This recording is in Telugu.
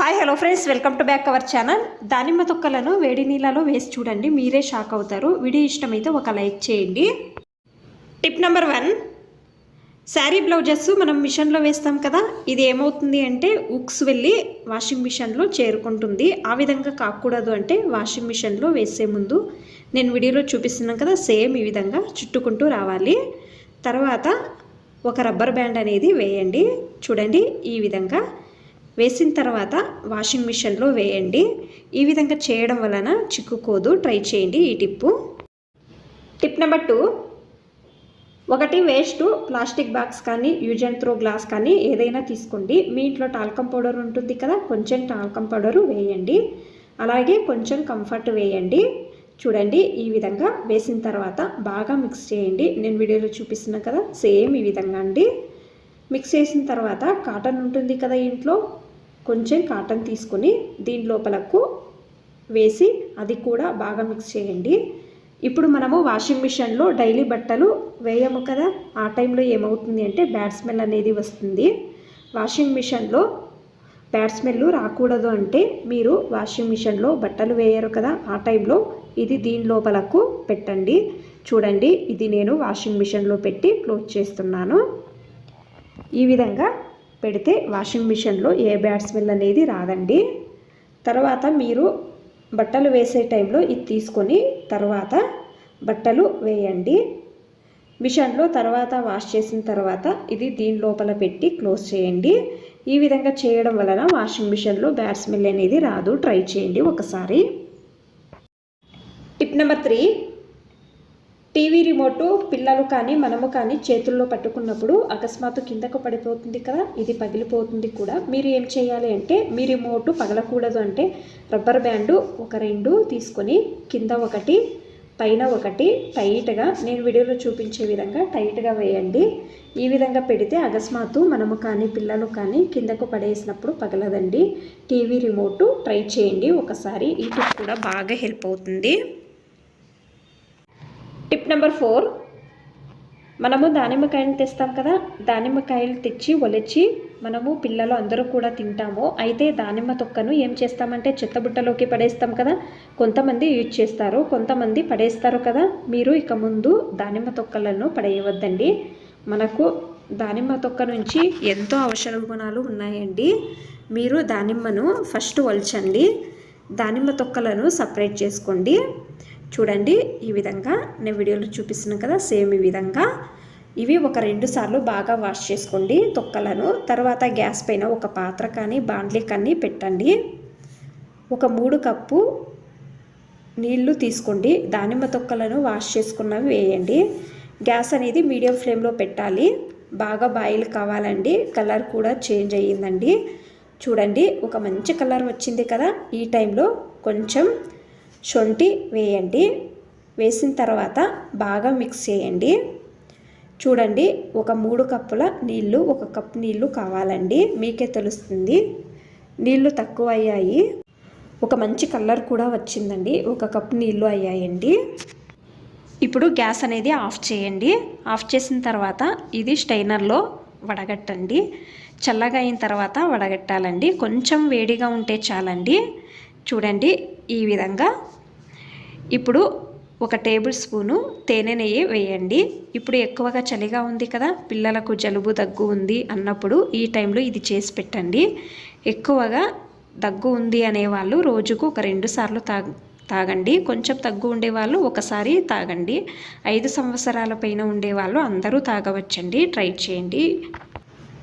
Hi hello friends welcome to back our channel దానిమ్మ తొక్కలను వేడి నీళ్ళలో వేసి చూడండి. మీరే షాక్ అవుతారు. వీడియో ఇష్టమైతే ఒక లైక్ చేయండి. Tip number one sari blouses మనం మిషన్లో వేస్తాం కదా. ఇది ఏమవుతుంది అంటే ఉక్స్ వెళ్ళి వాషింగ్ మిషన్లో చేరుకుంటుంది. ఆ విధంగా కాకూడదు అంటే వాషింగ్ మిషన్లో వేసే ముందు నేను వీడియోలో చూపిస్తున్నాను కదా సేమ్ ఈ విధంగా చుట్టుకుంటూ రావాలి. తర్వాత ఒక రబ్బర్ బ్యాండ్ అనేది వేయండి. చూడండి ఈ విధంగా వేసిన తర్వాత వాషింగ్ మిషన్లో వేయండి. ఈ విధంగా చేయడం వలన చిక్కుకోదు. ట్రై చేయండి ఈ టిప్పు. టిప్ నెంబర్ టూ ఒకటి వేస్ట్ ప్లాస్టిక్ బాక్స్ కానీ యూజ్ అండ్ త్రో గ్లాస్ కానీ ఏదైనా తీసుకోండి. మీ ఇంట్లో టాల్కమ్ పౌడర్ ఉంటుంది కదా కొంచెం టాల్కమ్ పౌడర్ వేయండి. అలాగే కొంచెం కంఫర్ట్ వేయండి. చూడండి ఈ విధంగా వేసిన తర్వాత బాగా మిక్స్ చేయండి. నేను వీడియోలో చూపిస్తున్నా కదా సేమ్ ఈ విధంగా అండి. మిక్స్ చేసిన తర్వాత కాటన్ ఉంటుంది కదా ఇంట్లో కొంచెం కాటన్ తీసుకొని దీని లోపలకు వేసి అది కూడా బాగా మిక్స్ చేయండి. ఇప్పుడు మనము వాషింగ్ మిషన్లో డైలీ బట్టలు వేయము కదా? ఆ టైంలో ఏమవుతుంది అంటే బ్యాడ్ స్మెల్ అనేది వస్తుంది. వాషింగ్ మిషన్లో బ్యాడ్ స్మెల్ రాకూడదు అంటే మీరు వాషింగ్ మిషన్లో బట్టలు వేయరు కదా? ఆ టైంలో ఇది దీని లోపలకు పెట్టండి. చూడండి ఇది నేను వాషింగ్ మిషన్లో పెట్టి క్లోజ్ చేస్తున్నాను. ఈ విధంగా పెడితే వాషింగ్ మిషన్లో ఏ బ్యాడ్ స్మెల్ అనేది రాదండి. తర్వాత మీరు బట్టలు వేసే టైంలో ఇది తీసుకొని తర్వాత బట్టలు వేయండి. మిషన్లో తర్వాత వాష్ చేసిన తర్వాత ఇది దీని లోపల పెట్టి క్లోజ్ చేయండి. ఈ విధంగా చేయడం వలన వాషింగ్ మిషన్లో బ్యాడ్ స్మెల్ అనేది రాదు. ట్రై చేయండి ఒకసారి. Tip number three. TV remote పిల్లలు కానీ మనము కానీ చేతుల్లో పట్టుకున్నప్పుడు అకస్మాత్తు కిందకు పడిపోతుంది కదా ఇది పగిలిపోతుంది కూడా. మీరు ఏం చేయాలి అంటే మీ రిమోటు పగలకూడదు అంటే రబ్బర్ బ్యాండు ఒక రెండు తీసుకొని కింద ఒకటి పైన ఒకటి టైట్గా నేను వీడియోలో చూపించే విధంగా టైట్గా వేయండి. ఈ విధంగా పెడితే అకస్మాత్తు మనము కానీ పిల్లలు కానీ కిందకు పడేసినప్పుడు పగలదండి. టీవీ రిమోటు ట్రై చేయండి. ఒకసారి ఈ టిప్ కూడా బాగా హెల్ప్ అవుతుంది. టిప్ నెంబర్ ఫోర్ మనము దానిమ్మకాయలు తెస్తాం కదా దానిమ్మకాయలు తెచ్చి ఒలిచి మనము పిల్లలు అందరూ కూడా తింటాము. అయితే దానిమ్మ తొక్కను ఏం చేస్తామంటే చెత్తబుట్టలోకి పడేస్తాం కదా కొంతమంది యూజ్ చేస్తారు కొంతమంది పడేస్తారు కదా. మీరు ఇక ముందు దానిమ్మ తొక్కలను పడేయవద్దండి. మనకు దానిమ్మ తొక్క నుంచి ఎంతో ఔషధ గుణాలు ఉన్నాయండి. మీరు దానిమ్మను ఫస్ట్ ఒల్చండి దానిమ్మ తొక్కలను సపరేట్ చేసుకోండి. చూడండి ఈ విధంగా నేను వీడియోలో చూపిస్తున్నాను కదా సేమ్ ఈ విధంగా. ఇవి ఒక రెండు సార్లు బాగా వాష్ చేసుకోండి తొక్కలను. తర్వాత గ్యాస్ పైన ఒక పాత్ర కానీ బాండ్లీ కానీ పెట్టండి. ఒక మూడు కప్పు నీళ్ళు తీసుకోండి. దానిమ్మ తొక్కలను వాష్ చేసుకున్నవి వేయండి. గ్యాస్ అనేది మీడియం ఫ్లేమ్లో పెట్టాలి. బాగా బాయిల్ కావాలండి. కలర్ కూడా చేంజ్ అయ్యిందండి. చూడండి ఒక మంచి కలర్ వచ్చింది కదా ఈ టైంలో కొంచెం శొంఠి వేయండి. వేసిన తర్వాత బాగా మిక్స్ చేయండి. చూడండి ఒక మూడు కప్పుల నీళ్ళు ఒక కప్పు నీళ్ళు కావాలండి. మీకే తెలుస్తుంది. నీళ్ళు తక్కువ అయ్యాయి ఒక మంచి కలర్ కూడా వచ్చిందండి. ఒక కప్పు నీళ్ళు అయ్యాయండి. ఇప్పుడు గ్యాస్ అనేది ఆఫ్ చేయండి. ఆఫ్ చేసిన తర్వాత ఇది స్టైనర్లో వడగట్టండి. చల్లగా అయిన తర్వాత వడగట్టాలండి. కొంచెం వేడిగా ఉంటే చాలండి. చూడండి ఈ విధంగా ఇప్పుడు ఒక టేబుల్ స్పూను తేనె నెయ్యి వేయండి. ఇప్పుడు ఎక్కువగా చలిగా ఉంది కదా పిల్లలకు జలుబు దగ్గు ఉంది అన్నప్పుడు ఈ టైంలో ఇది చేసి పెట్టండి. ఎక్కువగా దగ్గు ఉంది అనేవాళ్ళు రోజుకు ఒక రెండు సార్లు తాగ తాగండి. కొంచెం తగ్గు ఉండేవాళ్ళు ఒకసారి తాగండి. ఐదు సంవత్సరాల పైన ఉండేవాళ్ళు అందరూ తాగవచ్చండి. ట్రై చేయండి.